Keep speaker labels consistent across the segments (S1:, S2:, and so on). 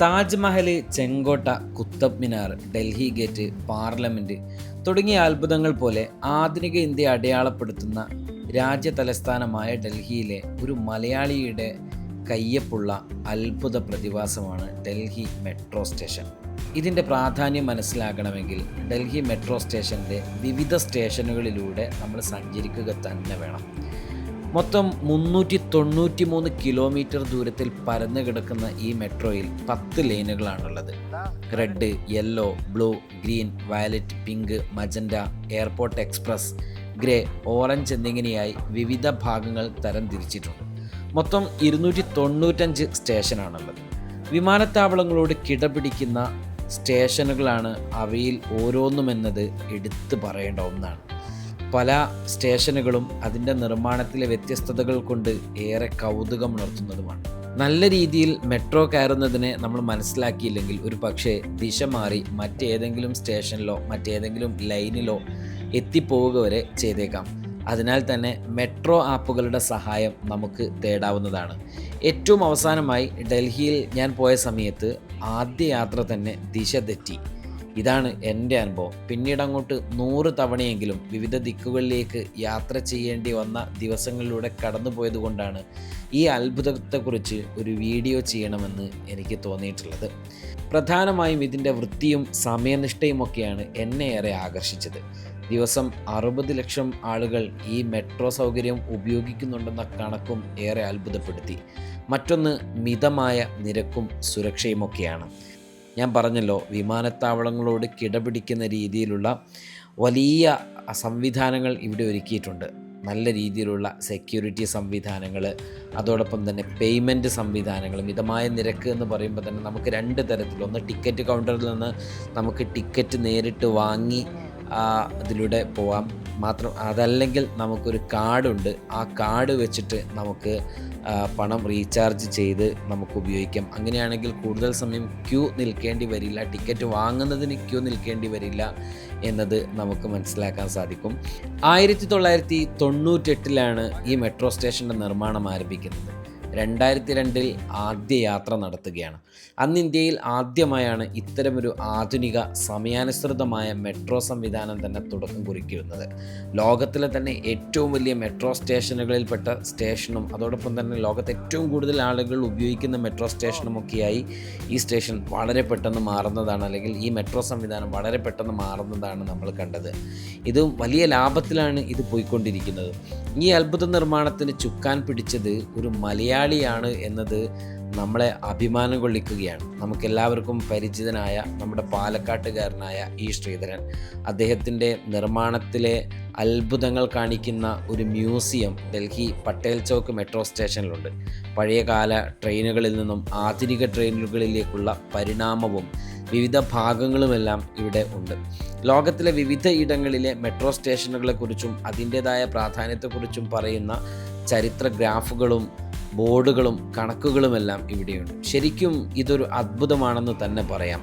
S1: താജ്മഹൽ ചെങ്കോട്ട Qutub Minar Delhi gate parliament തുടങ്ങിയ അത്ഭുതങ്ങൾ പോലെ ആധുനിക ഇന്ത്യ അടയാളപ്പെടുത്തുന്ന രാജ്യ തലസ്ഥാനമായ ഡൽഹിയിലെ ഒരു മലയാളിയുടെ കയ്യപ്പുള്ള അത്ഭുത പ്രതിഭാസമാണ് ഡൽഹി മെട്രോ സ്റ്റേഷൻ. ഇതിന്റെ പ്രാധാന്യം മനസ്സിലാക്കണമെങ്കിൽ ഡൽഹി മെട്രോ സ്റ്റേഷന്റെ വിവിധ സ്റ്റേഷനുകളിലൂടെ നമ്മൾ സഞ്ചരിക്കുക തന്നെ വേണം. മൊത്തം മുന്നൂറ്റി തൊണ്ണൂറ്റി മൂന്ന് കിലോമീറ്റർ ദൂരത്തിൽ പരന്നു കിടക്കുന്ന ഈ മെട്രോയിൽ പത്ത് ലൈനുകളാണുള്ളത്. Red yellow blue green violet pink magenta airport express grey orange എന്നിങ്ങനെയായി വിവിധ ഭാഗങ്ങൾ തരം തിരിച്ചിട്ടുണ്ട്. മൊത്തം ഇരുന്നൂറ്റി തൊണ്ണൂറ്റഞ്ച് സ്റ്റേഷനാണുള്ളത്. വിമാനത്താവളങ്ങളോട് കിടപിടിക്കുന്ന സ്റ്റേഷനുകളാണ് അവയിൽ ഓരോന്നുമെന്നത് എടുത്തു പറയേണ്ട ഒന്നാണ്. പല സ്റ്റേഷനുകളും അതിന്റെ നിർമ്മാണത്തിലെ വ്യത്യസ്തതകൾ കൊണ്ട് ഏറെ കൗതുകം ഉണർത്തുന്നതുമാണ്. നല്ല രീതിയിൽ മെട്രോ കയറുന്നതിനെ നമ്മൾ മനസ്സിലാക്കിയില്ലെങ്കിൽ ഒരു പക്ഷേ ദിശ മാറി മറ്റേതെങ്കിലും സ്റ്റേഷനിലോ മറ്റേതെങ്കിലും ലൈനിലോ എത്തിപ്പോവുക വരെ ചെയ്തേക്കാം. അതിനാൽ തന്നെ മെട്രോ ആപ്പുകളുടെ സഹായം നമുക്ക് തേടാവുന്നതാണ്. ഏറ്റവും അവസാനമായി ഡൽഹിയിൽ ഞാൻ പോയ സമയത്ത് ആദ്യ യാത്ര തന്നെ ദിശ തെറ്റി. ഇതാണ് എന്റെ അനുഭവം. പിന്നീട് അങ്ങോട്ട് നൂറ് തവണയെങ്കിലും വിവിധ ദിക്കുകളിലേക്ക് യാത്ര ചെയ്യേണ്ടി വന്ന ദിവസങ്ങളിലൂടെ കടന്നുപോയത് കൊണ്ടാണ് ഈ അത്ഭുതത്തെക്കുറിച്ച് ഒരു വീഡിയോ ചെയ്യണമെന്ന് എനിക്ക് തോന്നിയിട്ടുള്ളത്. പ്രധാനമായും ഇതിന്റെ വൃത്തിയും സമയനിഷ്ഠയും ഒക്കെയാണ് എന്നെ ഏറെ ആകർഷിച്ചത്. ദിവസം അറുപത് ലക്ഷം ആളുകൾ ഈ മെട്രോ സൗകര്യം ഉപയോഗിക്കുന്നുണ്ടെന്ന കണക്കും ഏറെ അത്ഭുതപ്പെടുത്തി. മറ്റൊന്ന് മിതമായ നിരക്കും സുരക്ഷയുമൊക്കെയാണ്. ഞാൻ പറഞ്ഞല്ലോ വിമാനത്താവളങ്ങളോട് കിടപിടിക്കുന്ന രീതിയിലുള്ള വലിയ സംവിധാനങ്ങൾ ഇവിടെ ഒരുക്കിയിട്ടുണ്ട്. നല്ല രീതിയിലുള്ള സെക്യൂരിറ്റി സംവിധാനങ്ങൾ അതോടൊപ്പം തന്നെ പേയ്മെന്റ് സംവിധാനങ്ങൾ മിതമായ നിരക്ക് എന്ന് പറയുമ്പോൾ തന്നെ നമുക്ക് രണ്ട് തരത്തിൽ ഒന്ന് ടിക്കറ്റ് കൗണ്ടറിൽ നിന്ന് നമുക്ക് ടിക്കറ്റ് നേരിട്ട് വാങ്ങി അതിലൂടെ പോവാം. മാത്രം അതല്ലെങ്കിൽ നമുക്കൊരു കാർഡുണ്ട്. ആ കാർഡ് വെച്ചിട്ട് നമുക്ക് പണം റീചാർജ് ചെയ്ത് നമുക്ക് ഉപയോഗിക്കാം. അങ്ങനെയാണെങ്കിൽ കൂടുതൽ സമയം ക്യൂ നിൽക്കേണ്ടി വരില്ല. ടിക്കറ്റ് വാങ്ങുന്നതിന് ക്യൂ നിൽക്കേണ്ടി വരില്ല എന്നത് നമുക്ക് മനസ്സിലാക്കാൻ സാധിക്കും. ആയിരത്തി തൊള്ളായിരത്തി തൊണ്ണൂറ്റെട്ടിലാണ് ഈ മെട്രോ സ്റ്റേഷന്റെ നിർമ്മാണം ആരംഭിക്കുന്നത്. രണ്ടായിരത്തി രണ്ടിൽ ആദ്യ യാത്ര നടത്തുകയാണ്. അന്ന് ഇന്ത്യയിൽ ആദ്യമായാണ് ഇത്തരമൊരു ആധുനിക സമയാനുസൃതമായ മെട്രോ സംവിധാനം തന്നെ തുടക്കം കുറിക്കുന്നത്. ലോകത്തിലെ തന്നെ ഏറ്റവും വലിയ മെട്രോ സ്റ്റേഷനുകളിൽപ്പെട്ട സ്റ്റേഷനും അതോടൊപ്പം തന്നെ ലോകത്ത് ഏറ്റവും കൂടുതൽ ആളുകൾ ഉപയോഗിക്കുന്ന മെട്രോ സ്റ്റേഷനും ഒക്കെയായി ഈ സ്റ്റേഷൻ വളരെ പെട്ടെന്ന് മാറുന്നതാണ് അല്ലെങ്കിൽ ഈ മെട്രോ സംവിധാനം വളരെ പെട്ടെന്ന് മാറുന്നതാണ് നമ്മൾ കണ്ടത്. ഇത് വലിയ ലാഭത്തിലാണ് ഇത് പോയിക്കൊണ്ടിരിക്കുന്നത്. ഈ അത്ഭുത നിർമ്മാണത്തിന് ചുക്കാൻ പിടിച്ചത് ഒരു മലയാളിയാണ് എന്നത് നമ്മളെ അഭിമാനം കൊള്ളിക്കുകയാണ്. നമുക്കെല്ലാവർക്കും പരിചിതനായ നമ്മുടെ പാലക്കാട്ടുകാരനായ ഇ ശ്രീധരൻ. അദ്ദേഹത്തിന്റെ നിർമ്മാണത്തിലെ അത്ഭുതങ്ങൾ കാണിക്കുന്ന ഒരു മ്യൂസിയം ഡൽഹി പട്ടേൽ ചൗക്ക് മെട്രോ സ്റ്റേഷനിലുണ്ട്. പഴയകാല ട്രെയിനുകളിൽ നിന്നും ആധുനിക ട്രെയിനുകളിലേക്കുള്ള പരിണാമവും വിവിധ ഭാഗങ്ങളുമെല്ലാം ഇവിടെ ഉണ്ട്. ലോകത്തിലെ വിവിധ ഇടങ്ങളിലെ മെട്രോ സ്റ്റേഷനുകളെക്കുറിച്ചും അതിന്റേതായ പ്രാധാന്യത്തെക്കുറിച്ചും പറയുന്ന ചരിത്ര ഗ്രാഫുകളും ബോർഡുകളും കണക്കുകളുമെല്ലാം ഇവിടെയുണ്ട്. ശരിക്കും ഇതൊരു അത്ഭുതമാണെന്ന് തന്നെ പറയാം.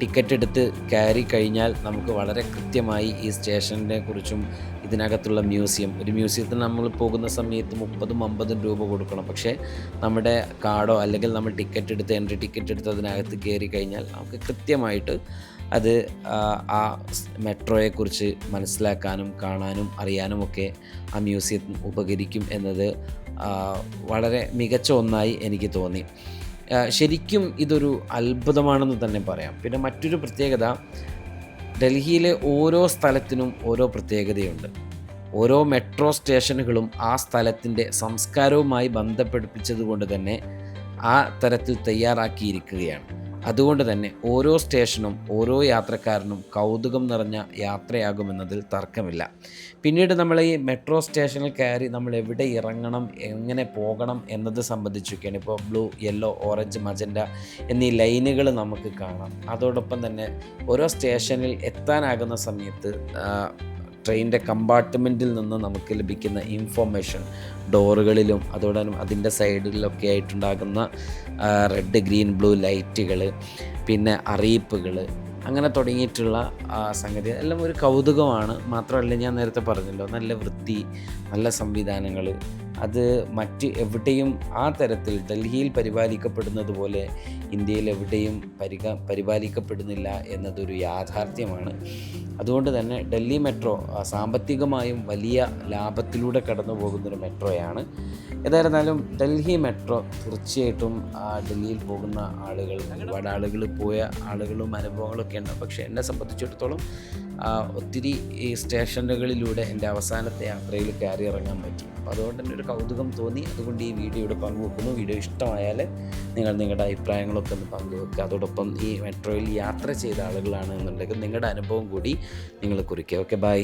S1: ടിക്കറ്റ് എടുത്ത് കയറി കഴിഞ്ഞാൽ നമുക്ക് വളരെ കൃത്യമായി ഈ സ്റ്റേഷനെ കുറിച്ചും ഇതിനകത്തുള്ള മ്യൂസിയം ഒരു മ്യൂസിയത്തിൽ നമ്മൾ പോകുന്ന സമയത്ത് മുപ്പതും അമ്പതും രൂപ കൊടുക്കണം. പക്ഷേ നമ്മുടെ കാർഡോ അല്ലെങ്കിൽ നമ്മൾ ടിക്കറ്റ് എടുത്ത് എൻട്രി ടിക്കറ്റ് എടുത്ത് അതിനകത്ത് കയറി കഴിഞ്ഞാൽ നമുക്ക് കൃത്യമായിട്ട് അത് ആ, മെട്രോയെക്കുറിച്ച് മനസ്സിലാക്കാനും കാണാനും അറിയാനുമൊക്കെ ആ മ്യൂസിയം ഉപകരിക്കും എന്നത് വളരെ മികച്ച ഒന്നായി എനിക്ക് തോന്നി. ശരിക്കും ഇതൊരു അത്ഭുതമാണെന്ന് തന്നെ പറയാം. പിന്നെ മറ്റൊരു പ്രത്യേകത ഡൽഹിയിലെ ഓരോ സ്ഥലത്തിനും ഓരോ പ്രത്യേകതയുണ്ട്. ഓരോ മെട്രോ സ്റ്റേഷനുകളും ആ സ്ഥലത്തിന്റെ സംസ്കാരവുമായി ബന്ധപ്പെടുപ്പിച്ചതുകൊണ്ട് തന്നെ ആ തരത്തിൽ തയ്യാറാക്കിയിരിക്കുകയാണ്. അതുകൊണ്ട് തന്നെ ഓരോ സ്റ്റേഷനും ഓരോ യാത്രക്കാരനും കൗതുകം നിറഞ്ഞ യാത്രയാകുമെന്നതിൽ തർക്കമില്ല. പിന്നീട് നമ്മൾ ഈ മെട്രോ സ്റ്റേഷനിൽ കയറി നമ്മൾ എവിടെ ഇറങ്ങണം എങ്ങനെ പോകണം എന്നത് സംബന്ധിച്ചൊക്കെയാണ് ഇപ്പോൾ ബ്ലൂ യെല്ലോ ഓറഞ്ച് മജൻഡ എന്നീ ലൈനുകൾ നമുക്ക് കാണാം. അതോടൊപ്പം തന്നെ ഓരോ സ്റ്റേഷനിൽ എത്താനാകുന്ന സമയത്ത് ട്രെയിനിന്റെ കമ്പാർട്ട്മെന്റിൽ നിന്ന് നമുക്ക് ലഭിക്കുന്ന ഇൻഫോർമേഷൻ ഡോറുകളിലും അതോടെ അതിന്റെ സൈഡിലൊക്കെ ആയിട്ടുണ്ടാകുന്ന റെഡ് ഗ്രീൻ ബ്ലൂ ലൈറ്റുകൾ പിന്നെ അറിയിപ്പുകൾ അങ്ങനെ തുടങ്ങിയിട്ടുള്ള സംഗതി എല്ലാം ഒരു കൗതുകമാണ്. മാത്രമല്ല ഞാൻ നേരത്തെ പറഞ്ഞല്ലോ നല്ല വൃത്തി നല്ല സംവിധാനങ്ങൾ അത് മറ്റ് എവിടെയും ആ തരത്തിൽ ഡൽഹിയിൽ പരിപാലിക്കപ്പെടുന്നത് പോലെ ഇന്ത്യയിൽ എവിടെയും പരിക പരിപാലിക്കപ്പെടുന്നില്ല എന്നതൊരു യാഥാർത്ഥ്യമാണ്. അതുകൊണ്ട് തന്നെ ഡൽഹി മെട്രോ സാമ്പത്തികമായും വലിയ ലാഭത്തിലൂടെ കടന്നു പോകുന്നൊരു മെട്രോയാണ്. ഏതായിരുന്നാലും ഡൽഹി മെട്രോ തീർച്ചയായിട്ടും ഡൽഹിയിൽ പോകുന്ന ആളുകൾ ഒരുപാട് ആളുകൾ പോയ ആളുകളും അനുഭവങ്ങളൊക്കെ ഉണ്ട്. പക്ഷേ എന്നെ സംബന്ധിച്ചിടത്തോളം ഒത്തിരി ഈ സ്റ്റേഷനുകളിലൂടെ എന്റെ അവസാനത്തെ യാത്രയിൽ കയറി ഇറങ്ങാൻ പറ്റി. അപ്പോൾ അതുകൊണ്ട് തന്നെ ഒരു കൗതുകം തോന്നി. അതുകൊണ്ട് ഈ വീഡിയോ ഇവിടെ പങ്കുവെക്കുന്നു. വീഡിയോ ഇഷ്ടമായാൽ നിങ്ങൾ നിങ്ങളുടെ അഭിപ്രായങ്ങളൊക്കെ ഒന്ന് പങ്കുവെക്കുക. അതോടൊപ്പം ഈ മെട്രോയിൽ യാത്ര ചെയ്ത ആളുകളാണ് എന്നുണ്ടെങ്കിൽ നിങ്ങളുടെ അനുഭവം കൂടി നിങ്ങൾ കുറിക്കുക ഓക്കെ ബൈ.